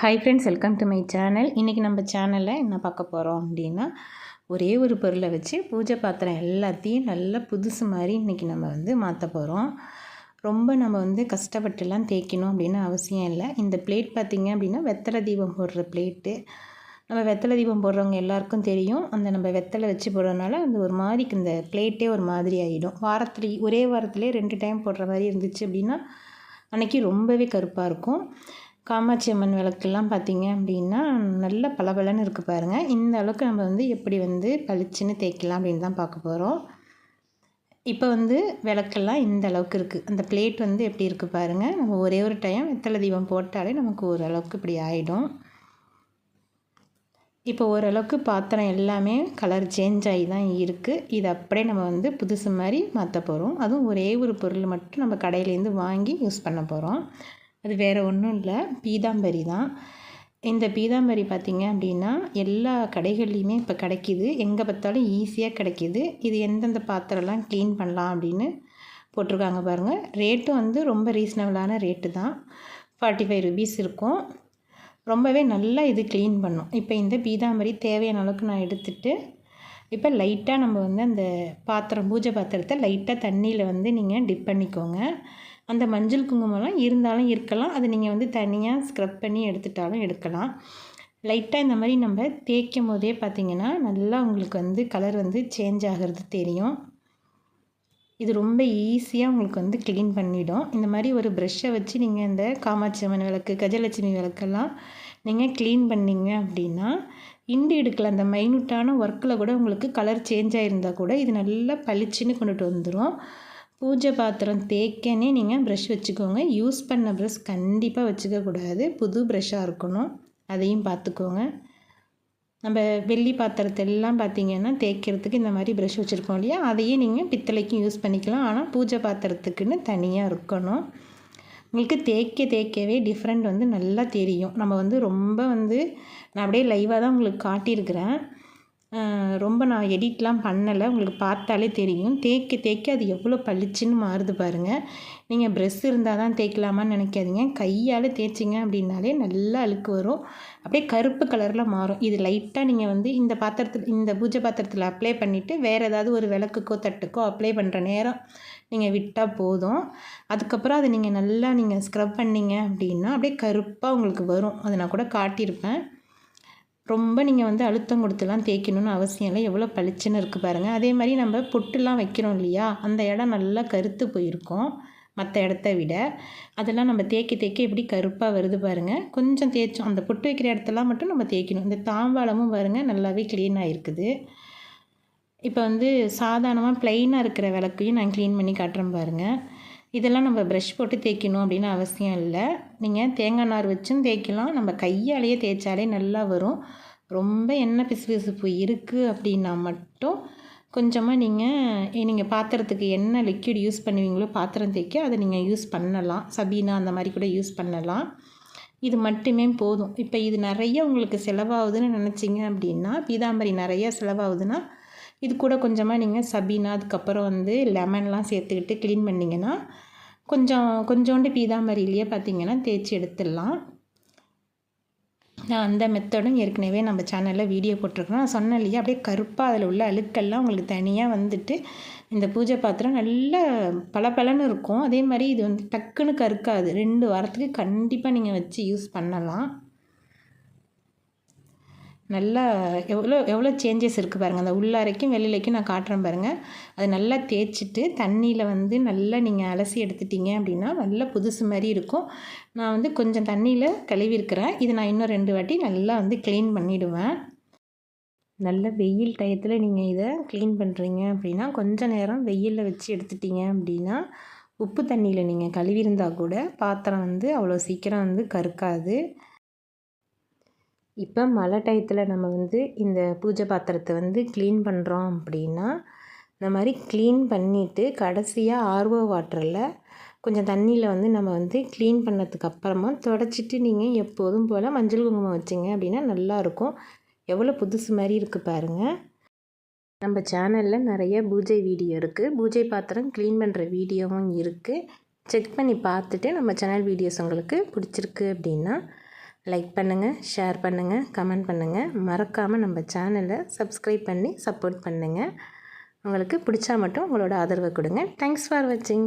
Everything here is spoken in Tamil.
Hi friends welcome to my channel இன்றைக்கி நம்ம சேனலில் என்ன பார்க்க போகிறோம் அப்படின்னா ஒரே ஒரு பொருளை வச்சு பூஜை பாத்திரம் எல்லாத்தையும் நல்லா புதுசு மாதிரி இன்றைக்கி நம்ம வந்து மாற்ற போகிறோம் ரொம்ப நம்ம வந்து கஷ்டப்பட்டுலாம் தேய்க்கணும் அப்படின்னு அவசியம் இல்லை. இந்த பிளேட் பார்த்திங்க அப்படின்னா வெத்தலை தீபம் போடுற பிளேட்டு நம்ம வெத்தலை தீபம் போடுறவங்க எல்லாருக்கும் தெரியும். அந்த நம்ம வெத்தலை வச்சு போடுறதுனால அந்த ஒரு மாதிரி இந்த பிளேட்டே ஒரு மாதிரி ஆகிடும் வாரத்துல ஒரே வாரத்துலேயே ரெண்டு டைம் போடுற மாதிரி இருந்துச்சு அப்படின்னா அன்றைக்கி ரொம்பவே கருப்பாக இருக்கும். காமாட்சி அம்மன் விளக்கெல்லாம் பார்த்திங்க அப்படின்னா நல்ல பளபளன்னு இருக்குது பாருங்கள் இந்த அளவுக்கு நம்ம வந்து எப்படி வந்து பளிச்சுன்னு தேய்க்கலாம் அப்படின்னு தான் பார்க்க போகிறோம் இப்போ வந்து விளக்கெல்லாம் இந்த அளவுக்கு இருக்குது அந்த பிளேட் வந்து எப்படி இருக்குது பாருங்கள் நம்ம ஒரே ஒரு டைம் வெத்தலை தீபம் போட்டாலே நமக்கு ஓரளவுக்கு இப்படி ஆகிடும் இப்போ ஓரளவுக்கு பாத்திரம் எல்லாமே கலர் சேஞ்ச் ஆகி தான் இருக்குது இது அப்படியே நம்ம வந்து புதுசு மாதிரி மாற்ற போகிறோம் அதுவும் ஒரே ஒரு பொருள் மட்டும் நம்ம கடையிலேருந்து வாங்கி யூஸ் பண்ண போகிறோம் அது வேறு ஒன்றும் இல்லை. பீதாம்பரி தான். இந்த பீதாம்பரி பார்த்திங்க அப்படின்னா எல்லா கடைகள்லையுமே இப்போ கிடைக்கிது. எங்கே பார்த்தாலும் ஈஸியாக கிடைக்கிது. இது எந்தெந்த பாத்திரம்லாம் க்ளீன் பண்ணலாம் அப்படின்னு போட்டிருக்காங்க பாருங்கள் ரேட்டும் வந்து ரொம்ப ரீசனபிளான ரேட்டு தான். ஃபார்ட்டி ஃபைவ் ருபீஸ் இருக்கும். ரொம்பவே நல்லா இது க்ளீன் பண்ணும். இப்போ இந்த பீதாம்பரி தேவையான அளவுக்கு நான் எடுத்துகிட்டு இப்போ லைட்டாக நம்ம வந்து அந்த பாத்திரம் பூஜை பாத்திரத்தை லைட்டாக தண்ணியில் வந்து நீங்கள் டிப் பண்ணிக்கோங்க. அந்த மஞ்சள் குங்குமம்லாம் இருந்தாலும் இருக்கலாம். அது நீங்கள் வந்து தனியாக ஸ்க்ரப் பண்ணி எடுத்துட்டாலும் எடுக்கலாம். லைட்டாக இந்த மாதிரி நம்ம தேய்க்கும் போதே பார்த்திங்கன்னா நல்லா உங்களுக்கு வந்து கலர் வந்து சேஞ்ச் ஆகிறது தெரியும். இது ரொம்ப ஈஸியாக உங்களுக்கு வந்து க்ளீன் பண்ணிவிடும் இந்த மாதிரி ஒரு ப்ரெஷ்ஷை வச்சு நீங்கள் இந்த காமாட்சி அம்மன் விளக்கு கஜலட்சுமி விளக்கெல்லாம் நீங்கள் க்ளீன் பண்ணிங்க அப்படின்னா இண்டு எடுக்கல அந்த மைனூட்டான ஒர்க்கில் கூட உங்களுக்கு கலர் சேஞ்ச் ஆகிருந்தால் கூட இது நல்லா பளிச்சுன்னு கொண்டுட்டு வந்துடும் பூஜை பாத்திரம் தேய்க்கனே நீங்கள் ப்ரஷ் வச்சுக்கோங்க. யூஸ் பண்ண ப்ரஷ் கண்டிப்பாக வச்சுக்கக்கூடாது புது ப்ரஷ்ஷாக இருக்கணும். அதையும் பார்த்துக்கோங்க நம்ம வெள்ளி பாத்திரத்தை எல்லாம் பார்த்திங்கன்னா தேய்க்கிறதுக்கு இந்த மாதிரி ப்ரஷ் வச்சுருக்கோம் இல்லையா? அதையே நீங்கள் பித்தளைக்கும் யூஸ் பண்ணிக்கலாம். ஆனால் பூஜை பாத்திரத்துக்குன்னு தனியாக இருக்கணும். உங்களுக்கு தேய்க்க தேய்க்கவே டிஃப்ரெண்ட் வந்து நல்லா தெரியும். நம்ம வந்து ரொம்ப வந்து நான் அப்படியே லைவாக தான் உங்களுக்கு காட்டியிருக்கிறேன். ரொம்ப நான் எடிட்லாம் பண்ணலை. உங்களுக்கு பார்த்தாலே தெரியும். தேய்க்க தேய்க்க அது எவ்வளோ பளிச்சுன்னு மாறுது பாருங்கள் நீங்கள் ப்ரெஷ் இருந்தால் தான் தேய்க்கலாமான்னு நினைக்காதீங்க. கையால் தேய்ச்சிங்க அப்படின்னாலே நல்லா அழுக்கு வரும். அப்படியே கருப்பு கலரில் மாறும். இது லைட்டாக நீங்கள் வந்து இந்த பாத்திரத்தில் இந்த பூஜை பாத்திரத்தில் அப்ளை பண்ணிவிட்டு வேறு ஏதாவது ஒரு விளக்குக்கோ தட்டுக்கோ அப்ளை பண்ணுற நேரம் நீங்கள் விட்டால் போதும். அதுக்கப்புறம் அதை நீங்கள் நல்லா நீங்கள் ஸ்க்ரப் பண்ணிங்க அப்படின்னா அப்படியே கருப்பாக உங்களுக்கு வரும். அதை நான் கூட காட்டியிருப்பேன். ரொம்ப நீங்கள் வந்து அழுத்தம் கொடுத்துலாம் தேய்க்கணும்னு அவசியம் இல்லை. எவ்வளோ பளிச்சுன்னு இருக்குது பாருங்கள் அதே மாதிரி நம்ம பொட்டுலாம் வைக்கிறோம் இல்லையா? அந்த இடம் நல்லா கருத்து போயிருக்கும். மற்ற இடத்த விட. அதெல்லாம் நம்ம தேய்க்க தேய்க்க எப்படி கருப்பாக வருது பாருங்கள் கொஞ்சம் தேய்ச்சோம். அந்த பொட்டு வைக்கிற இடத்தெல்லாம் மட்டும் நம்ம தேய்க்கணும். இந்த தாம்பாளமும் பாருங்கள் நல்லாவே க்ளீனாக இருக்குது இப்போ வந்து சாதாரணமாக ப்ளைனாக இருக்கிற விளக்கையும் நான் க்ளீன் பண்ணி காட்டுறேன் பாருங்கள் இதெல்லாம் நம்ம ப்ரஷ் போட்டு தேய்க்கணும் அப்படின்னு அவசியம் இல்லை. நீங்கள் தேங்காய் நார் வச்சும் தேய்க்கலாம். நம்ம கையாலேயே தேய்ச்சாலே நல்லா வரும். ரொம்ப எண்ணெய் பிசு பிசுப்பு இருக்குது அப்படின்னா மட்டும் கொஞ்சமாக நீங்கள் நீங்கள் பாத்திரத்துக்கு என்ன லிக்விட் யூஸ் பண்ணுவீங்களோ பாத்திரம் தேய்க்க அதை நீங்கள் யூஸ் பண்ணலாம். சபீனா அந்த மாதிரி கூட யூஸ் பண்ணலாம். இது மட்டுமே போதும். இப்போ இது நிறைய உங்களுக்கு செலவாகுதுன்னு நினச்சிங்க அப்படின்னா பீதாம்பரி நிறையா செலவாகுதுன்னா இது கூட கொஞ்சமாக நீங்கள் சபீனா அதுக்கப்புறம் வந்து லெமன்லாம் சேர்த்துக்கிட்டு க்ளீன் பண்ணிங்கன்னா கொஞ்சம் கொஞ்சோண்டு பீதாம்பரியிலேயே பார்த்திங்கன்னா தேய்ச்சி எடுத்துடலாம். நான் அந்த மெத்தடும் ஏற்கனவே நம்ம சேனலில் வீடியோ போட்டிருக்கோம். நான் சொன்னேன் இல்லையா? அப்படியே கருப்பாக அதில் உள்ள அழுக்கெல்லாம் உங்களுக்கு தனியாக வந்துட்டு இந்த பூஜை பாத்திரம் நல்ல பளபளன்னு இருக்கும். அதே மாதிரி இது வந்து டக்குன்னு கருக்காது. ரெண்டு வாரத்துக்கு கண்டிப்பாக நீங்கள் வச்சு யூஸ் பண்ணலாம். நல்லா எவ்வளோ எவ்வளோ சேஞ்சஸ் இருக்குது பாருங்கள் அந்த உள்ளாரைக்கும் வெளியிலைக்கும் நான் காட்டுறேன் பாருங்கள் அது நல்லா தேய்ச்சிட்டு தண்ணியில் வந்து நல்லா நீங்கள் அலசி எடுத்துட்டீங்க அப்படின்னா நல்லா புதுசு மாதிரி இருக்கும். நான் வந்து கொஞ்சம் தண்ணியில் கழுவிருக்கிறேன் இது நான் இன்னும் ரெண்டு வாட்டி நல்லா வந்து க்ளீன் பண்ணிவிடுவேன் நல்ல வெயில் டயத்தில் நீங்கள் இதை க்ளீன் பண்ணுறீங்க அப்படின்னா கொஞ்சம் நேரம் வெயிலில் வச்சு எடுத்துட்டீங்க அப்படின்னா உப்பு தண்ணியில் நீங்கள் கழுவிருந்தால் கூட பாத்திரம் வந்து அவ்வளோ சீக்கிரம் வந்து கருக்காது. இப்போ மழை டயத்தில் நம்ம வந்து இந்த பூஜை பாத்திரத்தை வந்து க்ளீன் பண்ணுறோம் அப்படின்னா இந்த மாதிரி க்ளீன் பண்ணிவிட்டு கடைசியாக ஆர்வோ வாட்டரில் கொஞ்சம் தண்ணியில் வந்து நம்ம வந்து க்ளீன் பண்ணதுக்கு அப்புறமா தொடச்சிட்டு நீங்கள் எப்போதும் போல் மஞ்சள் குங்குமம் வச்சிங்க அப்படின்னா நல்லாயிருக்கும் எவ்வளோ புதுசு மாதிரி இருக்குது பாருங்கள் நம்ம சேனலில் நிறைய பூஜை வீடியோ இருக்குது பூஜை பாத்திரம் க்ளீன் பண்ணுற வீடியோவும் இருக்குது செக் பண்ணி பார்த்துட்டு நம்ம சேனல் வீடியோஸ் உங்களுக்கு பிடிச்சிருக்கு அப்படின்னா லைக் பண்ணுங்கள் ஷேர் பண்ணுங்கள் கமெண்ட் பண்ணுங்கள் மறக்காமல் நம்ம சேனலை சப்ஸ்கிரைப் பண்ணி சப்போர்ட் பண்ணுங்கள் உங்களுக்கு பிடிச்சா மட்டும் உங்களோட ஆதரவை கொடுங்க. தேங்க்ஸ் ஃபார் வாட்சிங்